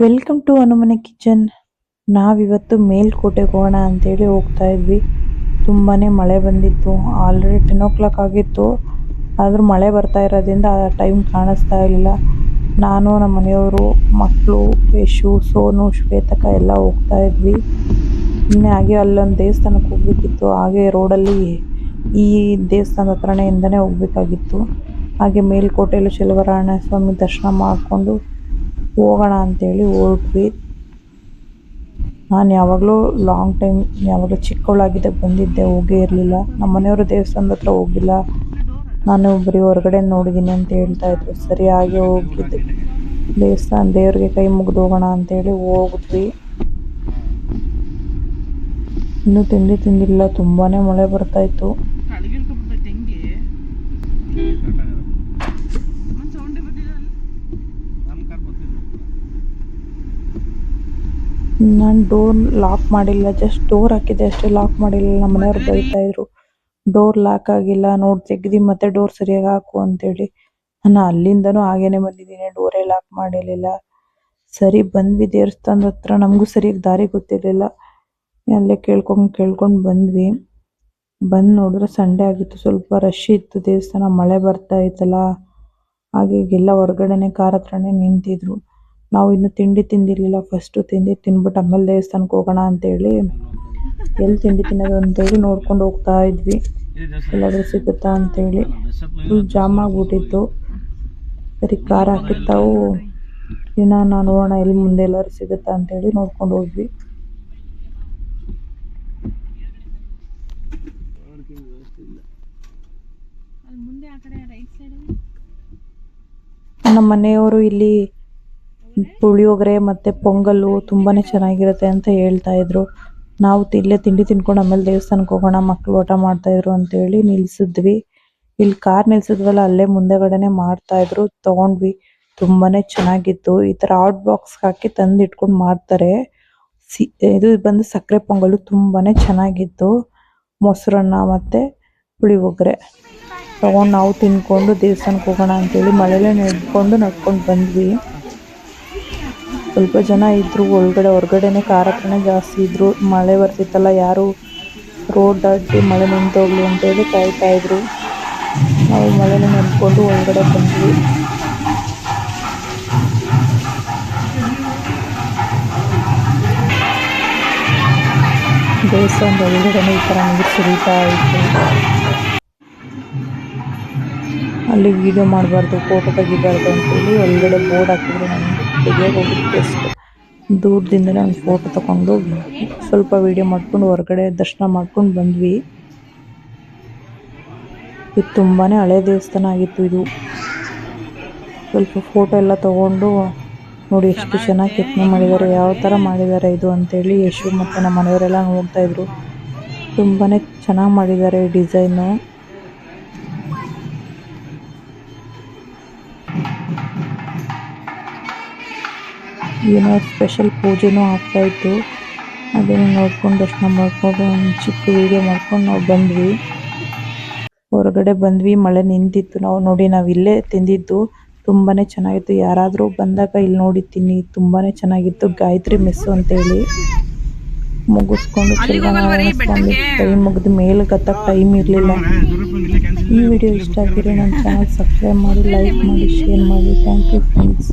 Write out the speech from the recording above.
Welcome to ಅನುಮನೆ kitchen ನಾವಿವತ್ತು ಮೇಲ್ಕೋಟೆಗೆ ಹೋಗೋಣ ಅಂತೇಳಿ ಹೋಗ್ತಾ ಇದ್ವಿ. ತುಂಬಾ ಮಳೆ ಬಂದಿತ್ತು. ಆಲ್ರೆಡಿ ಟೆನ್ ಓ ಕ್ಲಾಕ್ ಆಗಿತ್ತು. ಆದರೂ ಮಳೆ ಬರ್ತಾ ಇರೋದ್ರಿಂದ ಆ ಟೈಮ್ ಕಾಣಿಸ್ತಾ ಇರಲಿಲ್ಲ. ನಾನು, ನಮ್ಮ ಮನೆಯವರು ಮಕ್ಕಳು ಯಶು, ಸೋನು, ಶ್ವೇತಕ ಎಲ್ಲ ಹೋಗ್ತಾ ಇದ್ವಿ. ಇನ್ನೇ ಹಾಗೆ ಅಲ್ಲೊಂದು ದೇವಸ್ಥಾನಕ್ಕೆ ಹೋಗ್ಬೇಕಿತ್ತು. ಹಾಗೆ ರೋಡಲ್ಲಿ ಈ ದೇವಸ್ಥಾನದ ಹತ್ರನೇ ಇಂದನೇ ಹೋಗ್ಬೇಕಾಗಿತ್ತು. ಹಾಗೆ ಮೇಲ್ಕೋಟೆಯಲ್ಲಿ ಶಿಲ್ವರಾಯಣ ಸ್ವಾಮಿ ದರ್ಶನ ಮಾಡಿಕೊಂಡು ಹೋಗೋಣ ಅಂತೇಳಿ ಹೊರಟ್ವಿ ನಾನು ಯಾವಾಗಲೂ ಲಾಂಗ್ ಟೈಮ್ ಯಾವಾಗಲೂ ಚಿಕ್ಕವಳಾಗಿದ್ದಾಗ ಬಂದಿದ್ದೆ, ಹೋಗೇ ಇರಲಿಲ್ಲ. ನಮ್ಮ ಮನೆಯವರು ದೇವಸ್ಥಾನದ ಹತ್ರ ಹೋಗಿಲ್ಲ. ನಾನು ಬರೀ ಹೊರಗಡೆ ನೋಡಿದ್ದೀನಿ ಅಂತ ಹೇಳ್ತಾ ಇದ್ರು. ಸರಿ, ಹಾಗೆ ಹೋಗಿದ್ದೆ ದೇವಸ್ಥಾನ ದೇವ್ರಿಗೆ ಕೈ ಮುಗಿದು ಹೋಗೋಣ ಅಂತೇಳಿ ಹೋಗಿದ್ವಿ ಇನ್ನೂ ತಿಂಡಿ ತಿಂದಿಲ್ಲ, ತುಂಬಾನೇ ಮಳೆ ಬರ್ತಾ ಇತ್ತು ಅಡಗಿಲ್ಕೊಬಿಡ್ತೈತೆ ಹೆಂಗೆ ಮತ್ತೆ ಸೌಂಡೇ ಬರ್ತಿಲ್ಲ ನಮ್ಮ ಕಾರ್ ಬರ್ತಿಲ್ಲ ನಾನು ಡೋರ್ ಲಾಕ್ ಮಾಡಿಲ್ಲ ಜಸ್ಟ್ ಡೋರ್ ಹಾಕಿದ್ದೆ ಅಷ್ಟೇ ಲಾಕ್ ಮಾಡಿಲ್ಲ, ನಮ್ಮ ಮನೆಯವರು ಬೈತಾ ಇದ್ರು. ಡೋರ್ ಲಾಕ್ ಆಗಿಲ್ಲ, ನೋಡ್ ತೆಗ್ದಿ ಮತ್ತೆ ಡೋರ್ ಸರಿಯಾಗಿ ಹಾಕು ಅಂತೇಳಿ. ನಾನು ಅಲ್ಲಿಂದನೂ ಹಾಗೇನೆ ಬಂದಿದ್ದೀನಿ ಡೋರೇ ಲಾಕ್ ಮಾಡಿರಲಿಲ್ಲ. ಸರಿ, ಬಂದ್ವಿ ದೇವಸ್ಥಾನದ ಹತ್ರ, ನಮಗೂ ಸರಿಯಾಗಿ ದಾರಿ ಗೊತ್ತಿರಲಿಲ್ಲ. ಅಲ್ಲೇ ಕೇಳ್ಕೊಂಡ್ ಕೇಳ್ಕೊಂಡ್ ಬಂದ್ವಿ. ಬಂದ್ ನೋಡಿದ್ರೆ ಸಂಡೆ ಆಗಿತ್ತು, ಸ್ವಲ್ಪ ರಶ್ ಇತ್ತು ದೇವಸ್ಥಾನ, ಮಳೆ ಬರ್ತಾ ಇತ್ತಲ್ಲ. ಹಾಗೆ ಎಲ್ಲ ಹೊರಗಡೆನೆ ಕಾರ್ ಹತ್ರನೇ ನಿಂತಿದ್ರು. ನಾವು ಇನ್ನು ತಿಂಡಿ ತಿಂದಿರ್ಲಿಲ್ಲ. ಫಸ್ಟ್ ತಿಂಡಿ ತಿಂದ್ಬಿಟ್ಟು ಆಮೇಲೆ ದೇವಸ್ಥಾನಕ್ಕೆ ಹೋಗೋಣ ಅಂತೇಳಿ ಎಲ್ಲಿ ತಿಂಡಿ ತಿನ್ನೋದು ಅಂತೇಳಿ ನೋಡ್ಕೊಂಡು ಹೋಗ್ತಾ ಇದ್ವಿ. ಎಲ್ಲಾದರೂ ಸಿಗುತ್ತಾ ಅಂತೇಳಿ. ಫುಲ್ ಜಾಮ್ ಆಗ್ಬಿಟ್ಟಿತ್ತು. ಸರಿ ಖಾರ ಹಾಕಿರ್ತಾವು. ಇನ್ನು ನಾನು ನೋಡೋಣ ಎಲ್ಲಿ ಮುಂದೆ ಎಲ್ಲರೂ ಸಿಗುತ್ತಾ ಅಂತೇಳಿ ನೋಡ್ಕೊಂಡು ಹೋದ್ವಿ. ನಮ್ಮ ಮನೆಯವರು ಇಲ್ಲಿ ಪುಳಿಯೋಗರೆ ಮತ್ತೆ ಪೊಂಗಲ್ಲು ತುಂಬಾನೇ ಚೆನ್ನಾಗಿರುತ್ತೆ ಅಂತ ಹೇಳ್ತಾ ಇದ್ರು. ನಾವು ಇಲ್ಲೇ ತಿಂಡಿ ತಿನ್ಕೊಂಡು ಆಮೇಲೆ ದೇವಸ್ಥಾನಕ್ಕೆ ಹೋಗೋಣ ಮಕ್ಕಳು ಊಟ ಮಾಡ್ತಾ ಇದ್ರು ಅಂತೇಳಿ ನಿಲ್ಸಿದ್ವಿ. ಇಲ್ಲಿ ಕಾರ್ ನಿಲ್ಸಿದ್ವಲ್ಲ, ಅಲ್ಲೇ ಮುಂದೆಗಡೆನೆ ಮಾಡ್ತಾ ಇದ್ರು. ತಗೊಂಡ್ವಿ. ತುಂಬಾನೇ ಚೆನ್ನಾಗಿತ್ತು. ಈ ತರ ಹಾಟ್ ಬಾಕ್ಸ್ ಹಾಕಿ ತಂದು ಇಟ್ಕೊಂಡು ಮಾಡ್ತಾರೆ. ಸಿ ಇದು ಬಂದು ಸಕ್ಕರೆ ಪೊಂಗಲ್ಲು ತುಂಬಾನೇ ಚೆನ್ನಾಗಿತ್ತು. ಮೊಸರನ್ನ ಮತ್ತೆ ಪುಳಿಯೋಗರೆ. ತಗೊಂಡು ನಾವು ತಿನ್ಕೊಂಡು ದೇವಸ್ಥಾನಕ್ಕೆ ಹೋಗೋಣ ಅಂತೇಳಿ ಮಳೆಲೇ ನೆಡ್ಕೊಂಡು ನಡ್ಕೊಂಡು ಬಂದ್ವಿ. ಸ್ವಲ್ಪ ಜನ ಇದ್ರು, ಒಳಗಡೆ, ಹೊರಗಡೆನೆ ಕಾರ್ ಹತ್ರನೇ ಜಾಸ್ತಿ ಇದ್ರು. ಮಳೆ ಬರ್ತಿತ್ತಲ್ಲ, ಯಾರು ರೋಡ್ ದಾಟಿ ಮಳೆ ನಿಂತೋಗ್ಲಿ ಅಂತೇಳಿ ಕಾಯ್ತಾ ಇದ್ರು. ನಾವು ಮಳೆನ ನೆನ್ಕೊಂಡು ಒಳಗಡೆ ಬಂದ್ವಿ. ದೇವಸ್ಥಾನದ ಒಳಗಡೆನೆ ಈ ಥರ ನೀರು ಸುರಿತಾ ಇತ್ತು. ಅಲ್ಲಿ ವಿಡಿಯೋ ಮಾಡಬಾರ್ದು ಫೋಟೋ ತೆಗಿಬಾರ್ದು ಅಂತೇಳಿ ಒಳಗಡೆ ಬೋರ್ಡ್ ಹಾಕಿದ್ರು ನಾನು ಹೋಗಿದ್ದು ಜಸ್ಟ್ ದೂರದಿಂದಲೇ ಒಂದು ಫೋಟೋ ತಗೊಂಡು ಸ್ವಲ್ಪ ವಿಡಿಯೋ ಮಾಡ್ಕೊಂಡು ಹೊರಗಡೆ ದರ್ಶನ ಮಾಡ್ಕೊಂಡು ಬಂದ್ವಿ. ಇದು ತುಂಬಾನೇ ಹಳೆ ದೇವಸ್ಥಾನ ಆಗಿತ್ತು ಇದು. ಸ್ವಲ್ಪ ಫೋಟೋ ಎಲ್ಲ ತಗೊಂಡು ನೋಡಿ ಎಷ್ಟು ಚೆನ್ನಾಗಿ ಕೆತ್ತನೆ ಮಾಡಿದ್ದಾರೆ, ಯಾವ ಥರ ಮಾಡಿದ್ದಾರೆ ಇದು ಅಂತೇಳಿ ಯಶು ಮತ್ತು ನಮ್ಮ ಮನೆಯವರೆಲ್ಲ ನೋಡ್ತಾಯಿದ್ರು ತುಂಬಾನೇ ಚೆನ್ನಾಗಿ ಮಾಡಿದ್ದಾರೆ ಡಿಸೈನು ಏನೋ ಸ್ಪೆಷಲ್ ಪೂಜೆನೂ ಆಗ್ತಾ ಇತ್ತು. ಅದನ್ನು ನೋಡ್ಕೊಂಡು ದರ್ಶನ ಮಾಡ್ಕೊಂಡು ಒಂದು ಚಿಕ್ಕ ವಿಡಿಯೋ ಮಾಡ್ಕೊಂಡು ನಾವು ಬಂದ್ವಿ. ಹೊರಗಡೆ ಬಂದ್ವಿ ಮಳೆ ನಿಂತಿತ್ತು. ನಾವು ನೋಡಿ ನಾವು ಇಲ್ಲೇ ತಿಂದಿದ್ದು. ತುಂಬಾನೇ ಚೆನ್ನಾಗಿತ್ತು. ಯಾರಾದರೂ ಬಂದಾಗ ಇಲ್ಲಿ ನೋಡಿ ತಿನ್ನಿ. ತುಂಬಾನೇ ಚೆನ್ನಾಗಿತ್ತು. ಗಾಯತ್ರಿ ಮೆಸ್ಸು ಅಂತೇಳಿ. ಮುಗಿಸ್ಕೊಂಡು ಟೈಮ್ ಮುಗಿದು ಮೇಲೆ ಗತ್ತಕ್ಕೆ ಟೈಮ್ ಇರಲಿಲ್ಲ. ಈ ವಿಡಿಯೋ ಇಷ್ಟ ಆಗಿದ್ರೆ ನನ್ನ ಚಾನಲ್ ಸಬ್ಸ್ಕ್ರೈಬ್ ಮಾಡಿ ಲೈಕ್ ಮಾಡಿ ಶೇರ್ ಮಾಡಿ. Thank you friends